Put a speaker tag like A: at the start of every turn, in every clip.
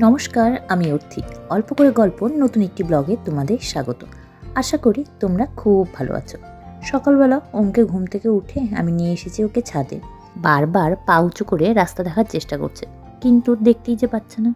A: নমস্কার আমি অর্থি অল্প করে গল্প নতুন একটি ব্লগে তোমাদের স্বাগত। আশা করি তোমরা খুব ভালো আছো। সকালবেলা ওমকে ঘুম থেকে উঠে আমি নিয়ে এসেছি ওকে ছাদে। বারবার পা উঁচু করে রাস্তা দেখার চেষ্টা করছে। কিন্তু দেখতেই যে পাচ্ছে না।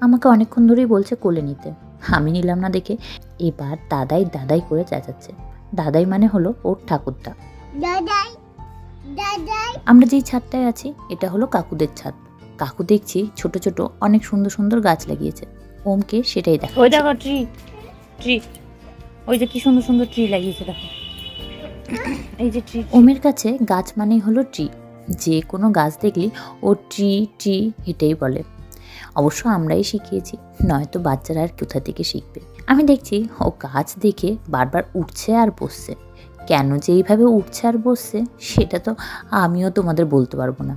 A: আমাকে অনেকক্ষণ ধরেই বলছে কোলে নিতে। আমি নিলাম না দেখে। এবার দাদাই দাদাই করে চেঁচাচ্ছে। দাদাই মানে হলো ওর ঠাকুরদা। আমরা যেই ছাদটায় আছি এটা হলো কাকুদের ছাদ। কাকু দেখছি ছোট ছোট অনেক সুন্দর সুন্দর গাছ লাগিয়েছে। ওমকে সেটাই দেখা
B: ওই দেখো ট্রি ট্রি ওই যে কি সুন্দর সুন্দর ট্রি লাগিয়েছে দেখো। এই যে ট্রি
A: ওমের কাছে গাছ মানেই হলো ট্রি যে কোনো গাছ দেখলে ও ট্রি ট্রি হেঁটেই বলে। অবশ্য আমরাই শিখিয়েছি নয়তো বাচ্চারা আর কোথা থেকে শিখবে? আমি দেখছি ও গাছ দেখে বারবার উঠছে আর বসছে। কেন যে এইভাবে উঠছে আর বসছে সেটা তো আমিও তোমাদের বলতে পারব না।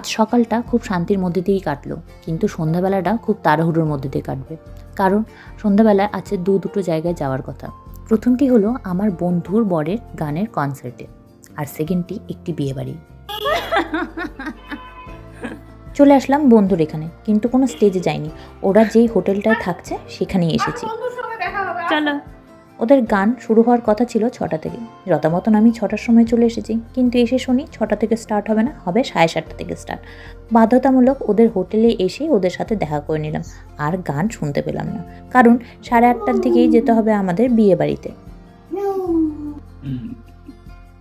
A: আজ সকালটা খুব শান্তির মধ্যে দিয়েই কাটলো কিন্তু সন্ধ্যাবেলাটা খুব তাড়াহুড়োর মধ্যে দিয়ে কাটবে। কারণ সন্ধ্যাবেলায় আছে দু দুটো জায়গায় যাওয়ার কথা। প্রথমটি হলো আমার বন্ধুর বরের গানের কনসার্টে আর সেকেন্ডটি একটি বিয়েবাড়ি। চলে আসলাম বন্ধুর এখানে কিন্তু কোনো স্টেজে যাইনি। ওরা যেই হোটেলটায় থাকছে সেখানেই এসেছি।
B: চলো।
A: ওদের গান শুরু হওয়ার কথা ছিল ছটা থেকে। যথামতন আমি ছটার সময় চলে এসেছি। কিন্তু এসে শুনি ছটা থেকে স্টার্ট হবে না হবে সাড়ে সাতটা থেকে স্টার্ট বাধ্যতামূলক ওদের হোটেলে এসে ওদের সাথে দেখা করে নিলাম। আর গান শুনতে পেলাম না। কারণ সাড়ে আটটার দিকেই যেতে হবে আমাদের বিয়ে বাড়িতে।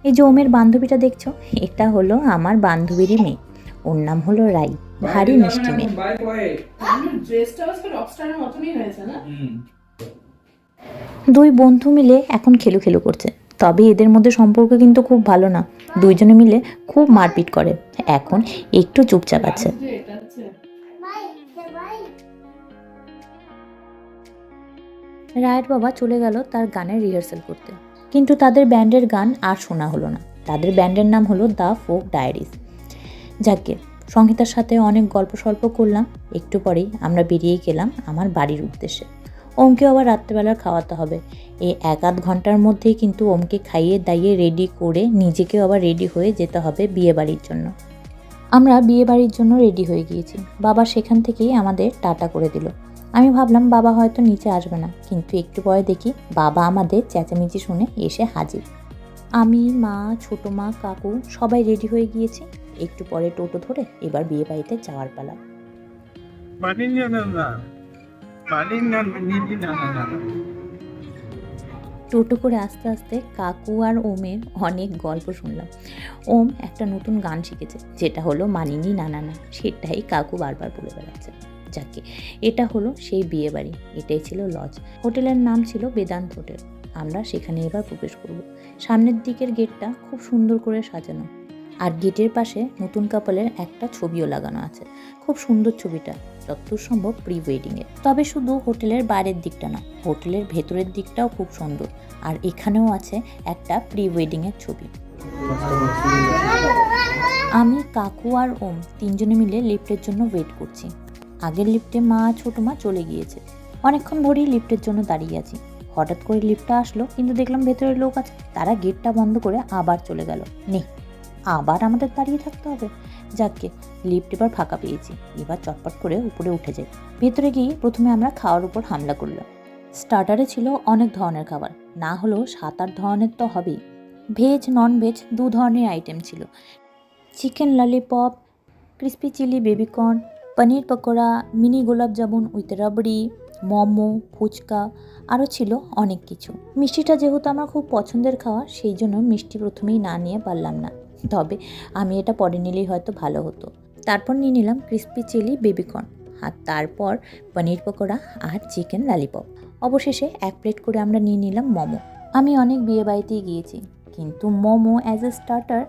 A: এই যে ওমের বান্ধবীটা দেখছ এটা হলো আমার বান্ধবীরই মেয়ে। ওর নাম হলো রাই। ভারী মিষ্টি মেয়ে।
C: ড্রেসটা রকস্টারের মতনই হয়েছে না?
A: দুই বন্ধু মিলে এখন খেলু খেলু করছে। তবে এদের মধ্যে সম্পর্ক কিন্তু খুব ভালো না। দুইজনে মিলে খুব মারপিট করে। এখন একটু চুপচাপ আছে। রায়ের বাবা চলে গেল তার গানের রিহার্সাল করতে। কিন্তু তাদের ব্যান্ডের গান আর শোনা হলো না। তাদের ব্যান্ডের নাম হলো দ্য ফোক ডায়েরিজ যাকে সঙ্গীতার সাথে অনেক গল্প সল্প করলাম। একটু পরেই আমরা বেরিয়ে গেলাম আমার বাড়ির উদ্দেশ্যে। ওমকে আবার রাত্রেবেলার খাওয়াতে হবে। এই এক আধ ঘণ্টার মধ্যেই কিন্তু ওমকে খাইয়ে দাইয়ে রেডি করে নিজেকেও আবার রেডি হয়ে যেতে হবে বিয়ে বাড়ির জন্য। আমরা বিয়ে বাড়ির জন্য রেডি হয়ে গিয়েছি। বাবা সেখান থেকেই আমাদের টাটা করে দিল। আমি ভাবলাম বাবা হয়তো নিচে আসবে না, কিন্তু একটু পরে দেখি বাবা আমাদের চেঁচামেচি শুনে এসে হাজির। আমি, মা, ছোট মা, কাকু সবাই রেডি হয়ে গিয়েছি। একটু পরে টোটো ধরে এবার বিয়ে বাড়িতে যাওয়ার পালা। টোটো করে আস্তে আস্তে কাকু আর ওমের অনেক গল্প শুনলাম। ওম একটা নতুন গান শিখেছে, যেটা হলো মানিনি নানা না সেটাই কাকু বারবার বলে বেড়াচ্ছে। যাকে, এটা হলো সেই বিয়ে বাড়ি এটাই ছিল লজ। হোটেলের নাম ছিল বেদান্ত হোটেল। আমরা সেখানে এবার প্রবেশ করব। সামনের দিকের গেটটা খুব সুন্দর করে সাজানো। আর গেটের পাশে নতুন কাপলের একটা ছবিও লাগানো আছে। খুব সুন্দর ছবিটা। যতদূর সম্ভব প্রি ওয়েডিংয়ের তবে শুধু হোটেলের বাইরের দিকটা না হোটেলের ভেতরের দিকটাও খুব সুন্দর। আর এখানেও আছে একটা প্রি ওয়েডিংয়ের ছবি। আমি কাকু আর ওম তিনজনে মিলে লিফটের জন্য ওয়েট করছি। আগের লিফটে মা ছোট মা চলে গিয়েছে। অনেকক্ষণ ধরেই লিফটের জন্য দাঁড়িয়ে আছি। হঠাৎ করে লিফটটা আসলো, কিন্তু দেখলাম ভেতরের লোক আছে। তারা গেটটা বন্ধ করে আবার চলে গেল। নে আবার আমাদের দাঁড়িয়ে থাকতে হবে। যাকে লিফট এবার ফাঁকা পেয়েছি। এবার চটপট করে উপরে উঠে যাই। ভেতরে গিয়ে প্রথমে আমরা খাওয়ার উপর হামলা করলাম। স্টার্টারে ছিল অনেক ধরনের খাবার। না হলেও সাত আট ধরনের তো হবেই। ভেজ নন ভেজ দু ধরনের আইটেম ছিল। Chicken lollipop crispy chilli baby corn paneer pakora mini gulab jamun with rabri momo fuchka আরও ছিল অনেক কিছু। মিষ্টিটা যেহেতু আমার খুব পছন্দের খাওয়া, সেই জন্য মিষ্টি প্রথমেই না নিয়ে পারলাম না। তবে আমি এটা পরে নিলেই হয়তো ভালো হতো। তারপর নিয়ে নিলাম ক্রিস্পি চিলি বেবিকর্ন আর তারপর পনির পকোড়া আর চিকেন লালিপপ অবশেষে এক প্লেট করে আমরা নিয়ে নিলাম মোমো। আমি অনেক বিয়ে বাড়িতেই গিয়েছি, কিন্তু মোমো অ্যাজ এ স্টার্টার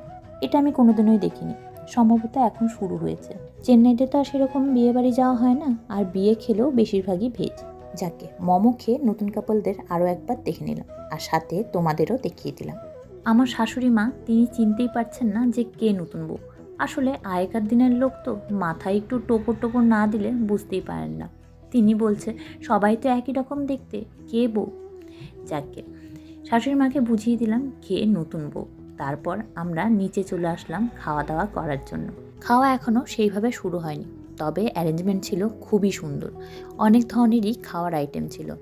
A: এটা আমি কোনোদিনই দেখিনি। সম্ভবত এখন শুরু হয়েছে। চেন্নাইতে তো আর সেরকম বিয়ে বাড়ি যাওয়া হয় না, আর বিয়ে খেলেও বেশিরভাগই ভেজ যাকে মোমো খেয়ে নতুন কাপলদের আরও একবার দেখে নিলাম আর সাথে তোমাদেরও দেখিয়ে দিলাম। আমার শাশুড়ি মা, তিনি চিনতেই পারছেন না যে কে নতুন বউ। আসলে আগেকার দিনের লোক তো মাথায় একটু টোপর টোপর না দিলে বুঝতেই পারেন না। তিনি বলছে, সবাই তো একই রকম দেখতে, কে বউ? যাকে শাশুড়ি মাকে বুঝিয়ে দিলাম কে নতুন বউ। তারপর আমরা নিচে চলে আসলাম খাওয়া দাওয়া করার জন্য। খাওয়া এখনও সেইভাবে শুরু হয়নি, তবে অ্যারেঞ্জমেন্ট ছিল খুবই সুন্দর। অনেক ধরনেরই খাওয়ার আইটেম ছিল।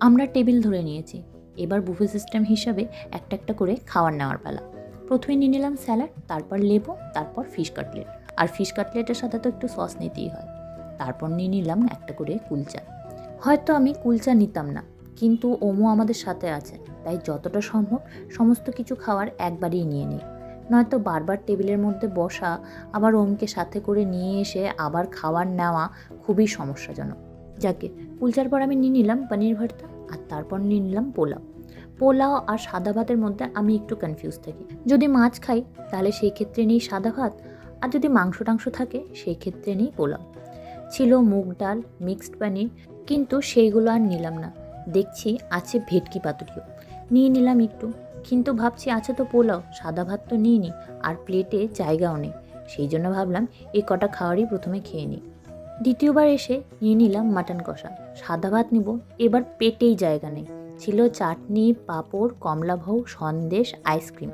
A: আমরা টেবিল ধরে নিয়েছি এবার বুফে সিস্টেম হিসাবে একটা একটা করে খাবার নেওয়ার পালা। প্রথমে নিয়ে নিলাম স্যালাড, তারপর লেবু, তারপর ফিশ কাটলেট। আর ফিশ কাটলেটের সাথে তো একটু সস নিতেই হয়। তারপর নিয়ে নিলাম একটা করে কুলচা। হয়তো আমি কুলচা নিতাম না, কিন্তু ওমো আমাদের সাথে আছে, তাই যতটা সম্ভব সমস্ত কিছু খাওয়ার একবারেই নিয়ে নিই। নয়তো বারবার টেবিলের মধ্যে বসা, আবার ওমকে সাথে করে নিয়ে এসে আবার খাবার নেওয়া খুবই সমস্যাজনক। যাকে কুলচার পর আমি নিয়ে নিলাম পনির ভর্তা। আর তারপর নিয়ে নিলাম পোলাও। পোলাও আর সাদা ভাতের মধ্যে আমি একটু কনফিউজ থাকি। যদি মাছ খাই, তাহলে সেই ক্ষেত্রে নেই সাদা ভাত, আর যদি মাংস টাংস থাকে, সেই ক্ষেত্রে নেই পোলাও। ছিল মুগ ডাল মিক্সড পনির কিন্তু সেইগুলো আর নিলাম না। দেখছি আছে ভেটকি পাতুরিও। নিয়ে নিলাম একটু, কিন্তু ভাবছি আছে তো পোলাও, সাদা ভাত তো নিই নি আর প্লেটে জায়গাও নেই। সেই জন্য ভাবলাম এই কটা খাওয়ারই প্রথমে খেয়ে নিই। দ্বিতীয়বার এসে নিয়ে নিলাম মাটন কষা। সাদা ভাত নিব, এবার পেটেই জায়গা নেই। ছিল চাটনি, পাঁপড় কমলাভোগ সন্দেশ, আইসক্রিম।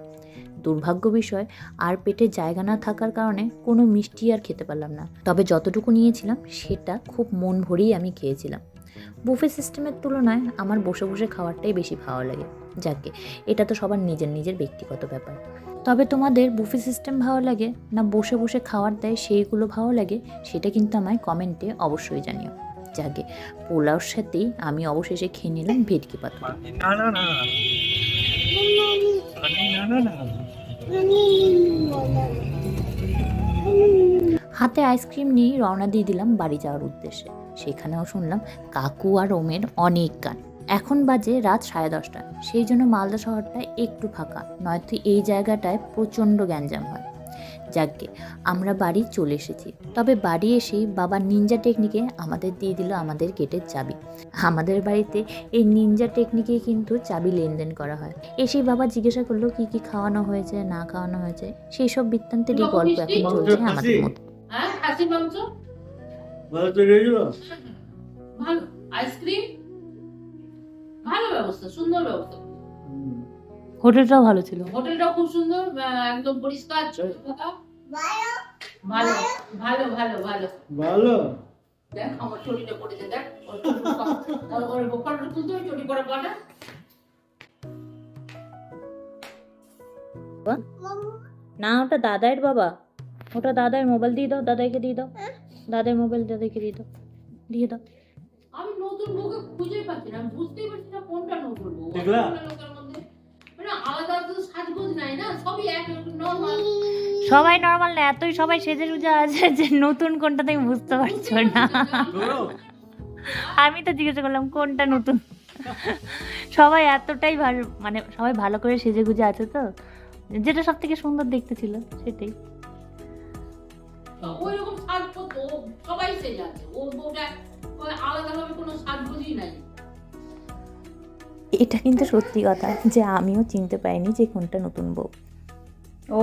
A: দুর্ভাগ্য বিষয়, আর পেটে জায়গা না থাকার কারণে কোনো মিষ্টি আর খেতে পারলাম না। তবে যতটুকু নিয়েছিলাম, সেটা খুব মন ভরেই আমি খেয়েছিলাম। বুফে সিস্টেমের তুলনায় আমার বসে বসে খাওয়ারটাই বেশি ভালো লাগে। যাকে এটা তো সবার নিজের নিজের ব্যক্তিগত ব্যাপার। তবে তোমাদের বুফে সিস্টেম ভালো লাগে না বসে বসে খাওয়ার দেয় সেইগুলো ভালো লাগে সেটা কিন্তু আমায় কমেন্টে অবশ্যই জানিও যাকে পোলাওর সাথেই আমি অবশেষে খেয়ে নিলাম ভেটকি পাতুরি
D: না না না না না না
A: হাতে আইসক্রিম নিয়ে রওনা দিয়ে দিলাম বাড়ি যাওয়ার উদ্দেশ্যে সেখানেও শুনলাম কাকু আর ওমের অনেক গান এখন বাজে রাত সাড়ে দশটা। সেই জন্য মালদা শহরটা একটু ফাঁকা নয়তো এই জায়গাটায় প্রচণ্ড গ্যাঞ্জাম হয়। যাকগে আমরা বাড়ি চলে এসেছি। তবে বাড়ি এসেই বাবা নিনজা টেকনিকে আমাদের দিয়ে দিল আমাদের গেটের চাবি। আমাদের বাড়িতে এই নিনজা টেকনিকে কিন্তু চাবি লেনদেন করা হয়। এসেই বাবা জিজ্ঞাসা করল কি কি খাওয়ানো হয়েছে না খাওয়ানো হয়েছে? সেই সব বৃত্তান্তেরই গল্প এখন চলছে আমাদের মধ্যে।
C: হ্যাঁ
D: ভালো
C: আইসক্রিম ভালো ব্যবস্থা সুন্দর ব্যবস্থা।
B: হোটেলটাও ভালো ছিল।
C: হোটেলটাও খুব সুন্দর একদম পরিষ্কার। ভালো। ভালো ভালো। ভালো
D: ভালো
C: দেখ আমার চটিটা পড়েছে দেখ। ওর তুলতে হবে চটি পরে পাটা
B: না। ওটা দাদাইয়ের বাবা। ওটা দাদার মোবাইল দিয়ে দাও দাদাইকে দিয়ে দাও। দাদার মোবাইল দাদাইকে দিয়ে দাও। দিয়ে দাও।
C: আমি নতুন বউকে খুঁজে পাচ্ছি না বুঝতেই পারছি না কোনটা নতুন বউ।
D: দেখলা?
C: লোকের মধ্যে। মানে আলাদা তো সাজগোজ নাই না? সবই এক নর্মাল
B: সবাই নর্মাল না এতই সবাই সেজে গুজে আছে যে নতুন কোনটা তুমি বুঝতে পারছ না। আমি তো জিজ্ঞাসা করলাম কোনটা নতুন? সবাই এতটাই ভালো মানে সবাই ভালো করে সেজে গুজে আছে তো? যেটা সব থেকে সুন্দর দেখতে ছিল সেটাই।
C: ওই রকম সাজগোজ ও সবাই সেজে আছে। ও বউটা আলাদাভাবে কোনো সাজগোজই নাই।
A: এটা কিন্তু সত্যি কথা যে আমিও চিনতে পারিনি যে কোনটা নতুন বউ।
B: ও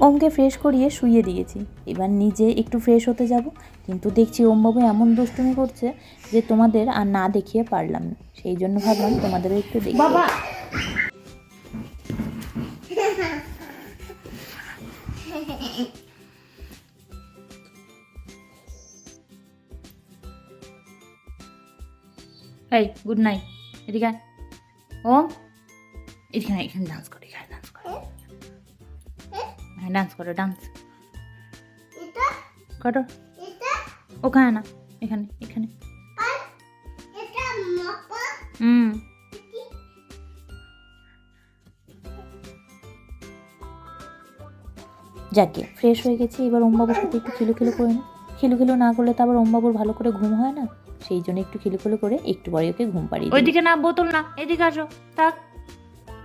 A: ওমকে ফ্রেশ করিয়ে শুইয়ে দিয়েছি। এবার নিজে একটু ফ্রেশ হতে যাব কিন্তু দেখছি ওমবাবু এমন দুষ্টুমি করছে যে তোমাদের আর না দেখিয়ে পারলাম না। সেই জন্য ভাবলাম তোমাদেরও একটু দেখি।
B: বাবা! এই গুড নাইট এদিকে। ও এখানে এখানে ডান্স করে এখানে ডান্স করে। হ্যাঁ ডান্স করো ডান্স
E: এটা
B: করো
E: এটা।
B: ওখানে না এখানে এখানে। হুম।
A: যাকে ফ্রেশ হয়ে গেছি এবার ওমবাবুর সাথে একটু খিলু খিলু করে না। খিলু খিলু না করলে তো আবার ওমবাবুর ভালো করে ঘুম হয় না? সেই জন্য একটু খিলু খিলু করে একটু পরে ওকে ঘুম পাড়িয়ে।
B: ওইদিকে না, বোতল না, এদিকে আসো, থাক।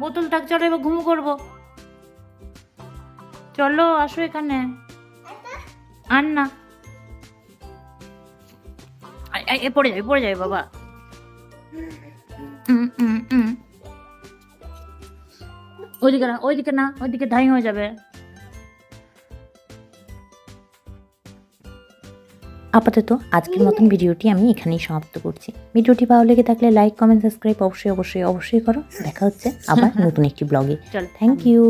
B: বোতল থাক, চলো এবার ঘুম করব। চলো, আসো এখানে। আর না। এ পড়ে যাবে পড়ে যাবে, বাবা। ওইদিকে না ওইদিকে না, ওইদিকে ধাই হয়ে যাবে।
A: আপাতত আজকের মতন ভিডিওটি আমি এখানেই সমাপ্ত করছি। ভিডিওটি ভালো লেগে থাকলে লাইক কমেন্ট সাবস্ক্রাইব অবশ্যই অবশ্যই অবশ্যই করো। দেখা হচ্ছে আবার নতুন একটি ব্লগে
B: চল
A: থ্যাংক ইউ